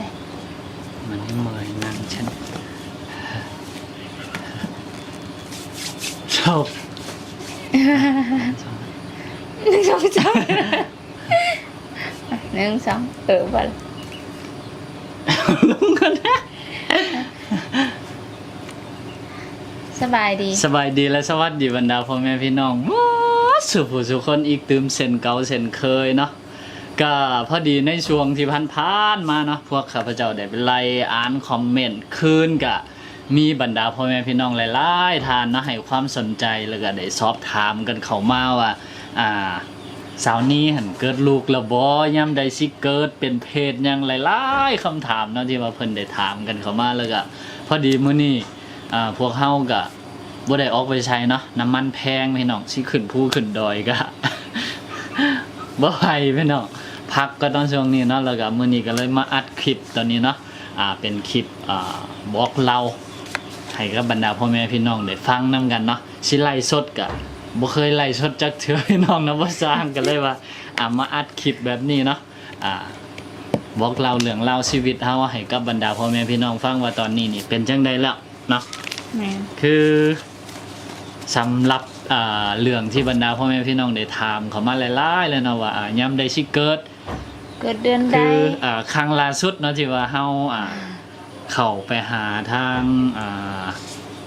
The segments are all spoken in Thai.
นี่มันให้เมยนั่งฉันชอบหนึ่งสองสามหนึ่งสองเออไปลุงกันนะสบายดี สบายดีและสวัสดีบรรดาพ่อแม่พี่น้องว้าสุผู้สุคนอีกตืมเส้นเก่าเส้นเคยเนาะ ก็พอดีในช่วงที่ผ่านมาเนาะพวกข้าพเจ้าได้ไปไล่อ่านคอมเมนต์คืนกะมีบรรดาพ่อแม่พี่น้องหลายๆทานนะให้ความสนใจแล้วก็ได้สอบถามกันเข้ามาว่าอ่าสาวนี้หันเกิดลูกและบ่ย่ำใดสิเกิดเป็นเพศยังหลายๆคำถามเนาะที่ว่าเพิ่นได้ถามกันเข้ามาแล้วก็พอดีมื้อนี้อ่าพวกเฮาก็บ่ได้ออกไปใช้เนาะน้ำมันแพงพี่น้องสิขึ้นภูขึ้นดอยก็บ่ไหวพี่น้อง พักก็ตอนช่วงนี้เนาะแล้วก็มื้อนี้ก็เลยมาอัดคลิปตอนนี้เนาะอ่าเป็นคลิปอ่าบอกเราให้กับบรรดาพ่อแม่พี่น้องได้ฟังนํกันเนาะสิไล่สดก็บ่เคยไล่สดจักเทื่อพี่น้องนะบ่สร้างกันเลยว่าอ่ามาอัดคลิปแบบนี้เนาะอ่าบอกเล่าเรื่องเล่าวชีวิตเฮาให้กับบรรดาพ่อแม่พี่น้องฟังว่าตอนนี้นี่เป็นจังไดแล้วเนาะแม่นคือสำหรับอ่า เรื่องที่บรรดาพ่อแม่พี่น้องได้ถามเขามาหลายๆเลยเนาะว่าอ่าย่ำได้สิเกิด เกิดเดือนใดคืออ่าครั้งล่าสุดเนาะที่ว่าเฮาอ่าเข้าไปหาทางอ่า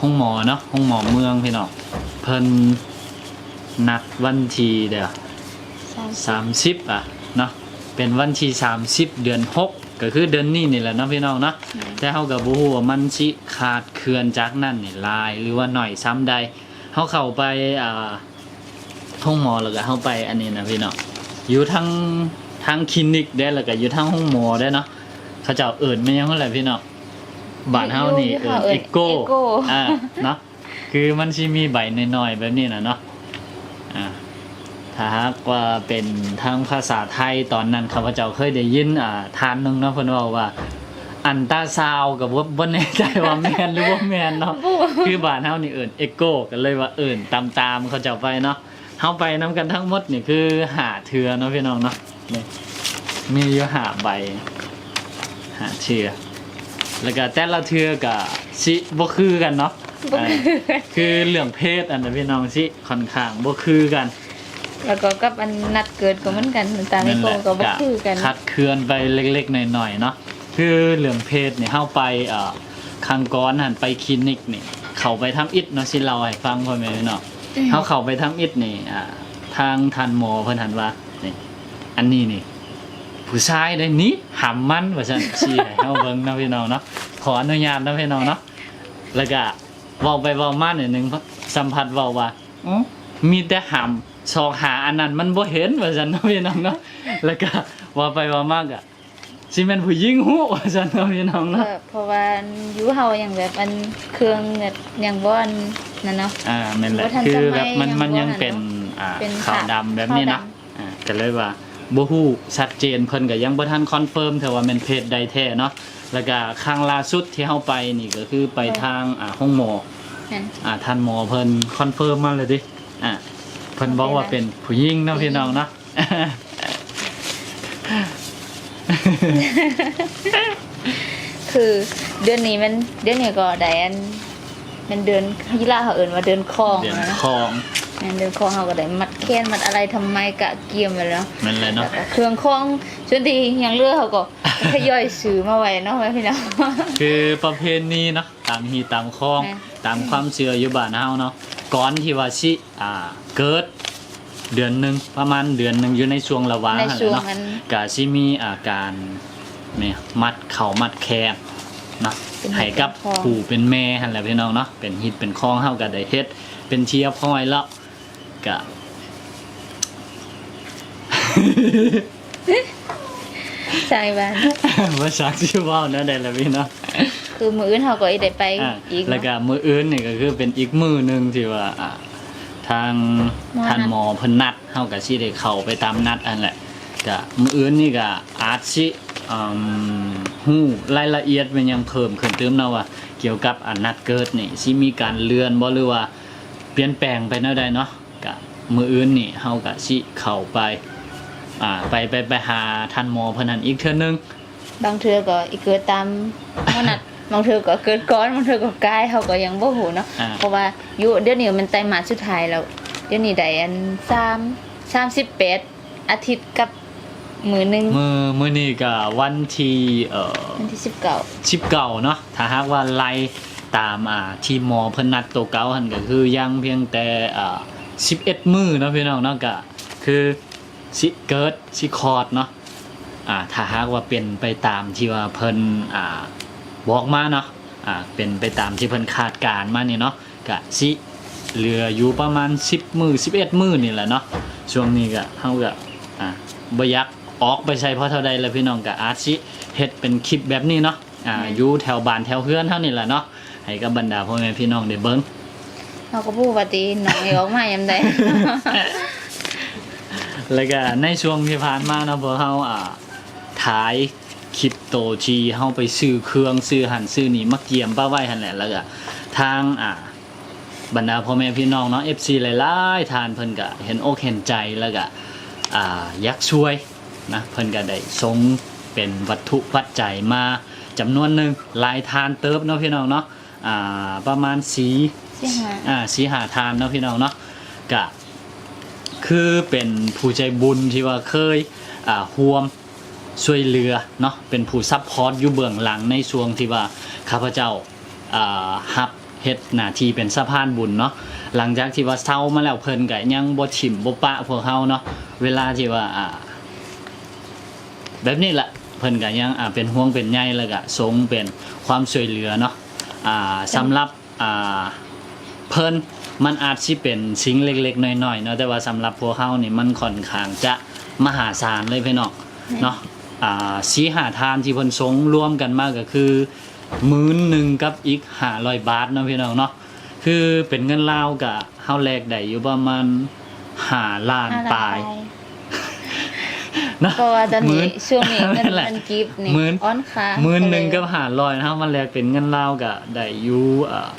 ห้องหมอเนาะห้องหมอเมืองพี่น้องเพิ่นนัดวันที่เด้อสามสิบ30อะเนาะเป็นวันที่30 เดือนหกก็คือเดือนนี้นี่แหละเนาะพี่น้องเนาะแต่เฮาก็บ่ฮู้ว่ามันสิขาดเคือนจากนั้นนี่หลาย หรือว่าหน่อยซ้ำใด เฮาเข้าไปอ่าห้องหมอแล้วก็เฮาไปอันนี้นะพี่น้องอยู่ทั้งทั้งคลินิกได้แล้วก็อยู่ทั้งห้องหมอได้เนาะเขาเจ้าเอิ้นแม่นหยังนั่นแหละพี่น้องบ้านเฮานี่เอิ้นเอ็กโกอ่าเนาะคือมันสิมีใบน้อยๆแบบนี้น่ะเนาะอ่าถ้าหากว่าเป็นทางภาษาไทยตอนนั้นข้าพเจ้าเคยได้ยินอ่าทานหนึงเนาะเพิ่นเว้าว่า อันตราซาวด์กับว่าบ่แน่ใจว่าแมนหรือว่าแมนเนาะคือบ้านเฮานี่เอิ้นเอโก้กันเลยว่าเอิ้นตามๆเขาเจ้าไปเนาะเฮาไปนํกันทั้งหมดนี่คือหาเทือเนาะพี่น้องเนาะนี่มีอยู่หาใบหาเทือแล้วก็แต่ละเทือก็สิบ่คือกันเนาะบ่อ่าคือคือเรื่องเพศอันนั้นพี่น้องสิค่อนข้างบ่คือกัน แล้วก็กับอันนัดเกิดก็เหมือนกันตามไอโกก็บ่คือกันคัดเคลื่อนไปเล็กๆหน่อยๆเนาะ คือเรื่องเพศเนี่ยเข้าไปเอ่อครั้งก้อนหันไปคลินิกนี่ เขาไปทำอิฐเนาะสิเราให้ฟังพ่อแม่เนาะอืมเขาเข้าไปทำอิฐนี่อ่าทางทันหมอเพิ่นหันว่านี่อันนี้นี่ ผู้ชายได้นี้หำมันว่าซั่นชี้ให้เฮาเบิ่งเนาะพี่น้องเนาะขออนุญาตเนาะพี่น้องเนาะแล้วก็เว้าไปเว้ามาหน่อยหนึงสัมผัสเว้าว่าอ๋อมีแต่หำซอกหาอันนั้นมันบ่เห็นว่าซั่นเนาะพี่น้องเนาะแล้วก็เว่าไปเว่ามากอะ สิแม่นผู้หญิงฮู้ว่าซั่นเนาะพี่น้องเพเนาะราะเพราะว่าอยู่เฮาอย่างแบบอันเครื่องแบบอย่างบ่อันนั่นเนาะอ่าแม่นแหละบ่ทันคือสมัยแบบมันยังมันบ่ยังนั่นเป็นเนาะอ่าเป็นขาวดำแบบนี้เนาะขาวดอ่าก็เลยว่าบ่ฮู้ชัดเจนเพิ่นก็ยังบ่ทันคอนเฟิร์มเท่าว่าแม่นเพศใดแท้เนาะแล้วก็ครั้งล่าสุดที่เฮาไปนี่ก็คือไปทางอ่าห้องหมอนั่นอ่าท่านหมอเพิ่นคอนเฟิร์มมาเลยดิอ่าเพิ่นบอกว่าเป็นผู้หญิงเนาะพี่น้องเนาะ คือเดือนนี้มันเดือนนี้ก็ได้อันมันเดือนยีราเขาเอิ้นว่าเดือนคองเดือนนะคองแม่นเดือนคองเฮาก็ได้มัดแค้นมัดอะไรทำไมกะเกียมไปแล้วแม่นเลยเนาะเครื่องคองจนทียังเลือกเขาก็ทยอยซื้อมาไว้เนาะไว้พี่น้องคือประเพณีเนาะตามฮีตามคองแม่ตามความเชื่ออยู่บ้านเฮาเนาะก่อนที่ว่าสิอ่าเกิด เดือนหนึงประมาณเดือนหนึงอยู่ในช่วงระหว่างในนั่นแหช่วละงเนาะนั้นก็สิมีอาการเนี่ยมัดเข่ามัดแขนเนาะเป็นให้กับเป็นคอง ผู้เป็นแม่หั่นแหละพี่น้องเนาะเป็นฮิตเป็นคองเฮาก็ได้เฮ็ดเป็นเชียร์พ้อยแล้วก็ใช่บ้านว่าสักชื่อว่าวนะได้ละพี่เนาะคือมื้ออื่นเขาก็ได้ไปอ่าอีกแล้วก็เนาะมืออื่นนี่ก็คือเป็นอีกมือหนึงที่ว่าอ่า ทางหมอนัดท่านหมอเพิ่นนัดเฮาก็สิได้เข้าไปตามนัดอันแหละก็มืออื่นนี่ก็อาจสิอืมฮู้รายละเอียดมันยังเพิ่มขึ้นเติมเนาะว่าเกี่ยวกับอันนัดเกิดนี่สิมีการเลื่อนบ่หรือว่าเปลี่ยนแปลงไปแนวใดเนาะก็มืออื่นนี่เฮาก็สิเข้าไปอ่าไปไปไปหาท่านหมอเพิ่นนั่นอีกเทื่อนึงบางเทื่อก็อีกเกิดตามเฮานัด บางเทื่อก็เกิดก่อนบางเทื่อก็กายเขาก็ยังบ่ฮู้เนาะอ่า เพราะว่าอยู่เดี๋ยวนี้มันไตรมาสสุดท้ายแล้วเดี๋ยวนี้ได้อัน3 38อาทิตย์กับมือหนึงมือมือนี่ก็วันที่เอ่อ วันที่19ชิปเก่าเนาะ ถ้าหากว่าไล่ตามอ่าที่หมอเพิ่นนัดตัวเก่าหันก็คือยังเพียงแต่อ่า11มื้อเนาะพี่น้องเนาะก็คือสิเกิดสิคลอดเนาะ อ่าถ้าหากว่าเป็นไปตามที่ว่าเพิ่นอ่า บอกมาเนาะอ่าเป็นไปตามที่เพิ่นคาดการณ์มานี่เนาะก็สิเหลืออยู่ประมาณ 10 มื้อ11 มื้อนี่แหละเนาะช่วงนี้ก็เฮาก็อ่าบ่อยากออกไปใช้เพราะเท่าใดแล้วพี่น้องก็อาจสิเฮ็ดเป็นคลิปแบบนี้เนาะอ่าอยู่แถวบ้านแถวเฮือนเท่านี้แหละเนาะให้กับบรรดาพ่อแม่พี่น้องได้เบิ่งเราก็พูดว่าตีน้องออกมายามใดแล้วก็ในช่วงที่ผ่านมาเนาะพวกเฮาอ่าถ่าย คลิปโตที่เฮาไปซื้อเครื่องซื้อหันซื้อนี่มาเกียมป้าไว้หั่นแหละแล้วก็ทางอ่าบรรดาพ่อแม่พี่น้องเนาะ FC หลายๆทานเพิ่นก็เห็นอกเห็นใจแล้วก็อ่าอยากช่วยนะเพิ่นก็ได้ส่งเป็นวัตถุปัจจัยมาจำนวนหนึ่งหลายทานเติบเนาะพี่น้องเนาะอ่าประมาณสีสิหาอ่าสีหาทานเนาะพี่น้องเนาะกะคือเป็นผู้ใจบุญที่ว่าเคยอ่าห่วม ช่วยเหลือเนาะเป็นผู้ซัพพอร์ตอยู่เบื้องหลังในช่วงที่ว่าข้าพเจ้าฮับเฮ็ดหน้าที่เป็นสะพานบุญเนาะหลังจากที่ว่าเศร้ามาแล้วเพิ่นก็ยังบ่ถิ่มบ่ปะพวกเฮาเนาะเวลาที่ว่าแบบนี้แหละเพิ่นก็ยังเป็นห่วงเป็นใยแล้วก็สงเป็นความช่วยเหลือเนาะสำหรับเพิ่นมันอาจสิเป็นสิ่งเล็กๆน้อยๆเนาะแต่ว่าสำหรับพวกเฮานี่มันค่อนข้างจะมหาศาลเลยพี่น้องเนาะ อ่าสีหาทานที่เพิ่นสงรวมกันมาก็คือหมื่นหนึ่งกับอีก500บาทเนาะพี่น้องเนาะคือเป็นเงินลาวก็เฮาแลกได้อยู่ประมาณ5ล้านปลายเนาะเพราะว่าตอนหมื่นี้ช่วงนี้เงินนั่นแหละมันกิฟต์นี่หมื่นอ้อนค้างหมื่นหนึ่งกับหาลอยนะครับมันแลกเป็นเงินลาวก็ได้อยู่เอ่อ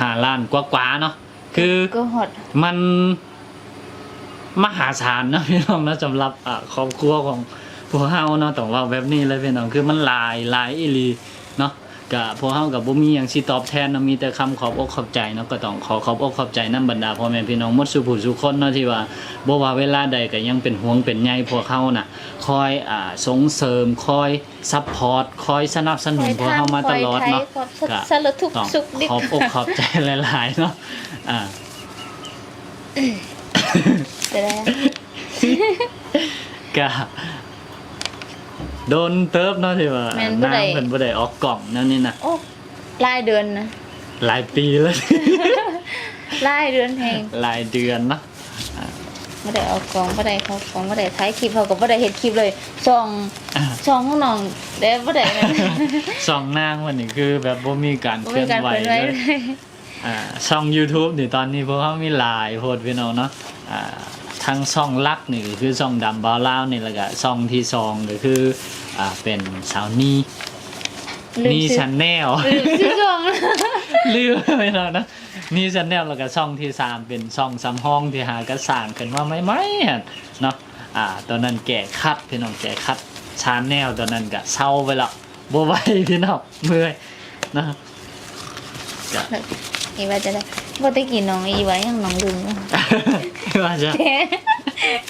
หาล้านกว่าๆเนาะคือก็หดมันมหาศาลนะพี่น้องนะสำหรับอะครอบครัวของ พวกเฮาเนาะต้องว่าแบบนี้เลยพี่น้องคือมันหลายหลายอีหลีเนาะกับพวกเฮากับบ่มีหยังสิตอบแทนเนาะมีแต่คำขอบอกขอบใจเนาะก็ต้องขอขอบอกขอบใจนำบรรดาพ่อแม่พี่น้องหมดสุผู้สุคนเนาะที่ว่าบ่ว่าเวลาใดก็ยังเป็นห่วงเป็นใยพวกเฮาน่ะคอยอ่าส่งเสริมคอยซัพพอร์ตคอยสนับสนุนพวกเฮามาตลอดเนาะคอยก็ไทยคอยสารทุกข์ต้องสุขดิบขอบอกขอบใจหลายๆเนาะอ่าจะได้ก็ โดนเติบเนาะที่ว่าแม่นบ่นางได้เพิ่นบ่ได้ออกกล่องนั่นนี่นะโอ้รายเดือนนะ หลายปีแล้ว รายเดือนแพงหลายเดือนเนาะไม่ได้เอากล่องไม่ได้เขากล่องไม่ได้ท้ายคลิปเขาก็ไม่ได้เห็นคลิปเลยช่องอ่าช่องของน้องเด้ไม่ได้นะสองนางวันนี้คือแบบบ่มีการบ่เคลื่มีอนการไหวเปิดเลไว้ยอ่าช่อง YouTube นี่ตอนนี้พวกเขามีหลายโพดพี่น้องเนาะอ่า ทั้งช่องลักนี่ก็คือช่องดำบาวลาวนี่แล้วก็ช่องที่สองก็คืออ่าเป็นสาวนี่ลืมนี่ชื่อชันแนล ลืมชื่อช่อง ลืมไปแล้วนะนี่ชันแนลแล้วก็ช่องที่สามเป็นช่องซ้ำห้องที่หากระสร้างขึ้นมาไม่ไม่เนาะอ่าตอนนั้นแก่คัดพี่น้องแก่คัดชาแนลตอนนั้นก็เศร้าไปและบ่ไหวพี่น้องเมื่อยนะอีว่าจะได้ ว่าตะกี้น้องอีไว้ยังน้องลืมว่าจะ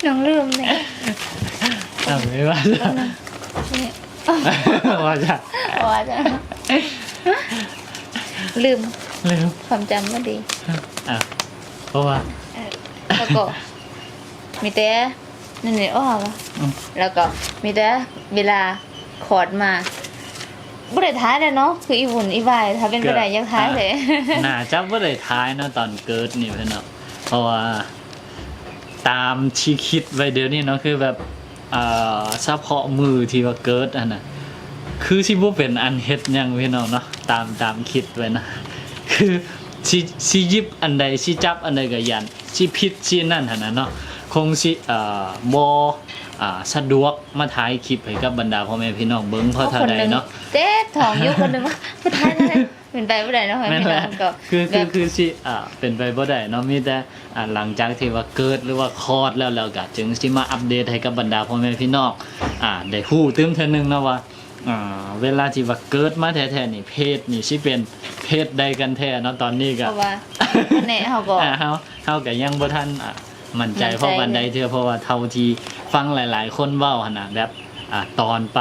น้องลืมเลยอะไม่ว่าจะว่าจะว่าจะลืมลืมความจำไม่ดีอะเพราะว่าแล้วก็มีแต่นั่นนี่อ้อวะอืม แล้วก็มีแต่เวลาขอดมา บ่ได้ท้ายเลยเนาะคืออีบุญอีบายถ้าเป็นไปได้ยังท้ายเลยน่าจะว่าได้ท้ายเนาะตอนเกิดนี่พี่น้องเพราะว่าตามที่คิดไว้เดี๋ยวนี้เนาะคือแบบเอ่อเฉพาะมือที่ว่าเกิดอันน่ะคือสิบ่เป็นอันเฮ็ดหยังพี่น้องเนาะตามตามคิดไว้นะคือสิสิหยิบอันใดสิจับอันใดก็ยันสิผิดสินั่นหั่นน่ะเนาะคงสิเอ่อบ่ อ่าสะดวกมาถ่ายคลิปให้กับบรรดาพ่อแม่พี่น้องเบิ่งเพราะเท่าใดเนาะเจ๊ทองอยู่คนหนึงว่าบ่ท้ายเลยเป็นไปบ่ได้เนาะนั่นพี่แหน้ละองก็คือแบคือบคือสิอ่าเป็นไปบ่ได้เนาะมีแต่อ่าหลังจากที่ว่าเกิดหรือว่าคลอดแล้วแล้วก็จึงสิมาอัปเดตให้กับบรรดาพ่อแม่พี่น้องอ่าได้ฮู้ตึมเทื่อนึงเนาะว่าอ่าเวลาที่ว่าเกิดมาแท้ๆนี่เพศนี่สิเป็นเพศใดกันแท้เนาะตอนนี้เพก็ราะว่าแน่เขาก็อ่าเฮาเฮาก็ยังบ่ทันอะ มั่นใจมั่นใจเพราะวันใดเทื่อเพราะว่าเท่าที่ฟังหลาย ๆ คนเว้าหั่นน่ะแบบอ่าตอนไป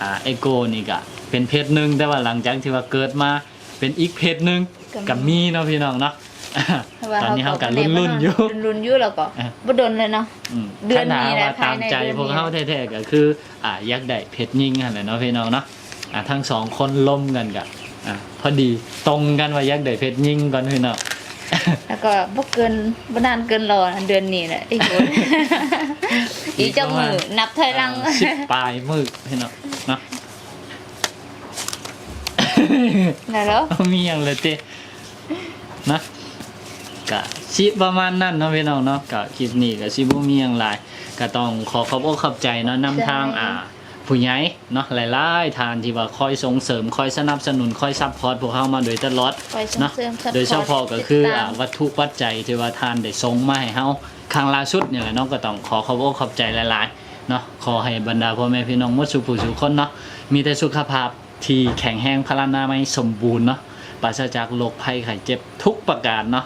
อ่าเอโกนี่ก็เป็นเพศหนึงแต่ว่าหลังจากที่ว่าเกิดมาเป็นอีกเพศหนึงก็มีเนาะพี่น้องเนาะเพราะว่าตอนนี้เฮาก็แรุ่นๆอยู่ รุ่นๆอยู่แล้วก็อะบ่ดนเลยเนาะอืมเดือนนี้ถ้าถามแหละว่าตามใจภายในเดือนนี้ พวกเฮาแท้ๆก็คือ อ่าอยากได้เพชรยิงหั่นแหละเนาะพี่น้องเนาะอ่าทั้งสองคนล้มกันก็อ่าพอดีตรงกันว่าอยากได้เพชรยิงก่อนพี่น้อง แล้วก็บ่เกินบ่นานเกินรอนะเดือนนี้แหละอีกคนอีกจังมือนับถอยหลังสิบปลายมือพี่น้องเนาะได้แล้วมีอย่างเลยเต้นะกะชิประมาณนั้นเนาะพี่น้องเนาะกะคลิปนี้กะชิบ่มีอย่างไรก็ต้องขอขอบอกขอบใจเนาะนำทางอ่า ผู้ใหญ่เนาะหลายๆทานที่ว่าคอยส่งเสริมคอยสนับสนุนคอยซัพพอร์ตพวกเขามาโดยตลอดคอยส่งเนาะเสริมซัพพอร์ตโดยเฉพาะก็คือติดตามอ่าวัตถุปัจจัยที่ว่าทานได้ส่งมาให้เฮาครั้งล่าสุดนี่แหละเนาะก็ต้องขอขอบอกขอบใจหลายๆเนาะขอให้บรรดาพ่อแม่พี่น้องหมดสุขผู้สุขคนเนาะมีแต่สุขภาพที่แข็งแรงพลานามัยสมบูรณ์เนาะปราศจากโรคภัยไข้เจ็บทุกประการเนาะ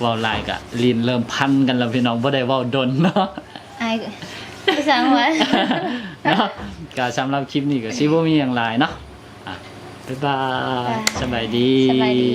เว้าหลายก็ลีนเริ่มพันกันแล้วพี่น้องบ่ได้เว้าดนเนาะไอ้ ภาษาหัวเนาะก็สำหรับคลิปนี้ก็สิบ่มีอย่างไรเนาะอะบ๊ายบายสบายดีสบายดี